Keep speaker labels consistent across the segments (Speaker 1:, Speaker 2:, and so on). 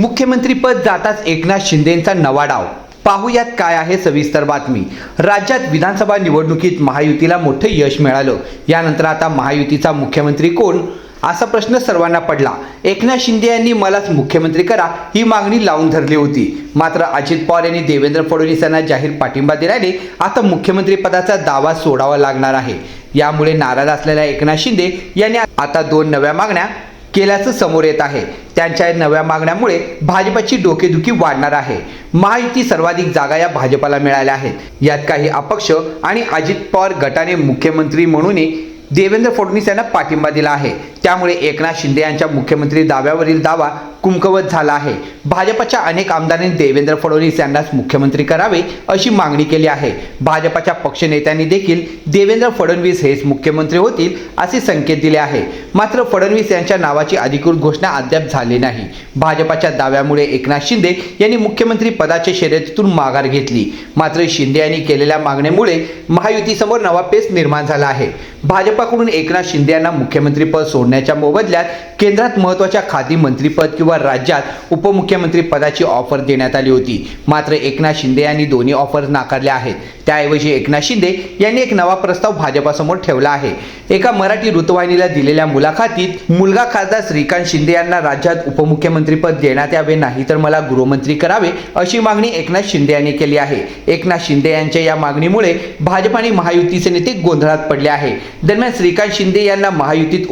Speaker 1: मुख्यमंत्रीपद जाताच एकनाथ शिंदेंचा नवा डाव. पाहुयात काय आहे सविस्तर बातमी. राज्यात विधानसभा निवडणुकीत महायुतीला मोठं यश मिळालं. यानंतर आता महायुतीचा मुख्यमंत्री कोण? असा प्रश्न सर्वांना पडला. एकनाथ शिंदे यांनी मलाच मुख्यमंत्री करा ही मागणी लावून धरली होती. मात्र अजित पवार यांनी देवेंद्र फडणवीस यांना जाहीर पाठिंबा दिल्याने आता मुख्यमंत्री पदाचा दावा सोडावा लागणार आहे. यामुळे नाराज असलेल्या एकनाथ शिंदे यांनी आता दोन नव्या मागण्या केल्याचं समोर येत आहे. त्यांच्या नव्या मागण्यामुळे भाजपाची डोकेदुखी वाढणार आहे. महायुती सर्वाधिक जागा या भाजपाला मिळाल्या आहेत. यात काही अपक्ष आणि अजित पवार गटाने मुख्यमंत्री म्हणूनही देवेंद्र फडणवीस यांना पाठिंबा दिला आहे. त्यामुळे एकनाथ शिंदे यांच्या मुख्यमंत्री दाव्यावरील दावा कुमकवत झाला आहे. भाजपच्या अनेक आमदारांनी देवेंद्र फडणवीस यांनाच मुख्यमंत्री करावे अशी मागणी केली आहे. भाजपच्या पक्षनेत्यांनी देखील देवेंद्र फडणवीस हेच मुख्यमंत्री होतील असे संकेत दिले आहे. मात्र फडणवीस यांच्या नावाची अधिकृत घोषणा अद्याप झाली नाही. भाजपाच्या दाव्यामुळे एकनाथ शिंदे यांनी मुख्यमंत्री पदाच्या शर्यतीतून माघार घेतली. मात्र शिंदे यांनी केलेल्या मागणीमुळे महायुतीसमोर नवा पेच निर्माण झाला आहे. भाजपाकडून एकनाथ शिंदे यांना मुख्यमंत्रीपद सोडण्याच्या मोबदल्यात केंद्रात महत्त्वाच्या खादी मंत्रीपद किंवा राज्यात उपमुख्यमंत्री पदाची ऑफर देण्यात आली होती. मात्र एकनाथ शिंदे यांनी दोन्ही ऑफर नाकारल्या आहेत. त्याऐवजी एकनाथ शिंदे यांनी एक नवा प्रस्ताव भाजपासमोर ठेवला आहे. एका मराठी वृत्तवाहिनीला दिलेल्या मुलाखतीत मुलगा खासदार श्रीकांत शिंदे यांना राज्यात उपमुख्यमंत्रीपद देण्यात यावे नाही तर मला गृहमंत्री करावे अशी मागणी एकनाथ शिंदे यांनी केली आहे. एकनाथ शिंदे यांच्या या मागणीमुळे भाजप आणि महायुतीचे नेते गोंधळात पडले आहे. दरम्यान श्रीकांत शिंदे यांना महायुतीत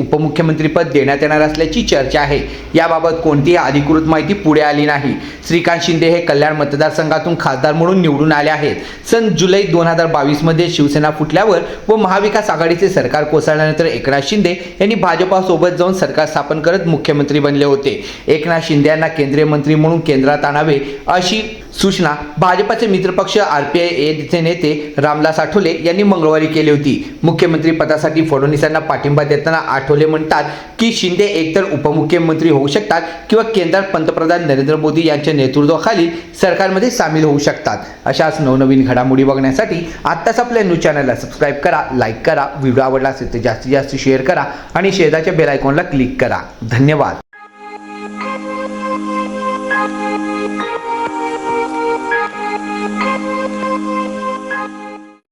Speaker 1: मुख्यमंत्रीपद देण्यात येणार असल्याची चर्चा आहे. याबाबत कोणतीही अधिकृत माहिती पुढे आली नाही. श्रीकांत शिंदे हे कल्याण मतदारसंघातून खासदार म्हणून निवडून आले आहेत. सन जुलै दोन हजार बावीसमध्ये शिवसेना फुटल्यावर व महाविकास आघाडीचे सरकार कोसळल्यानंतर एकनाथ शिंदे यांनी भाजपासोबत जाऊन सरकार स्थापन करत मुख्यमंत्री बनले होते. एकनाथ शिंदे यांना केंद्रीय मंत्री म्हणून केंद्रात आणावे अशी सूचना भाजपाचे मित्रपक्ष आर पी आय एचे नेते रामदास आठवले यांनी मंगळवारी केली होती. मुख्यमंत्री पदासाठी फडणवीसांना पाठिंबा देताना आठवले म्हणतात की शिंदे एकतर उपमुख्यमंत्री होऊ शकतात किंवा केंद्रात पंतप्रधान नरेंद्र मोदी यांच्या नेतृत्वाखाली सरकारमध्ये सामील होऊ शकतात. अशाच नवनवीन घडामोडी बघण्यासाठी आत्ताच आपल्या न्यूज चॅनलला सबस्क्राईब करा लाईक करा व्हिडिओ आवडला असेल तर जास्तीत जास्त शेअर करा आणि शेजारच्या बेल आयकॉनला क्लिक करा. धन्यवाद.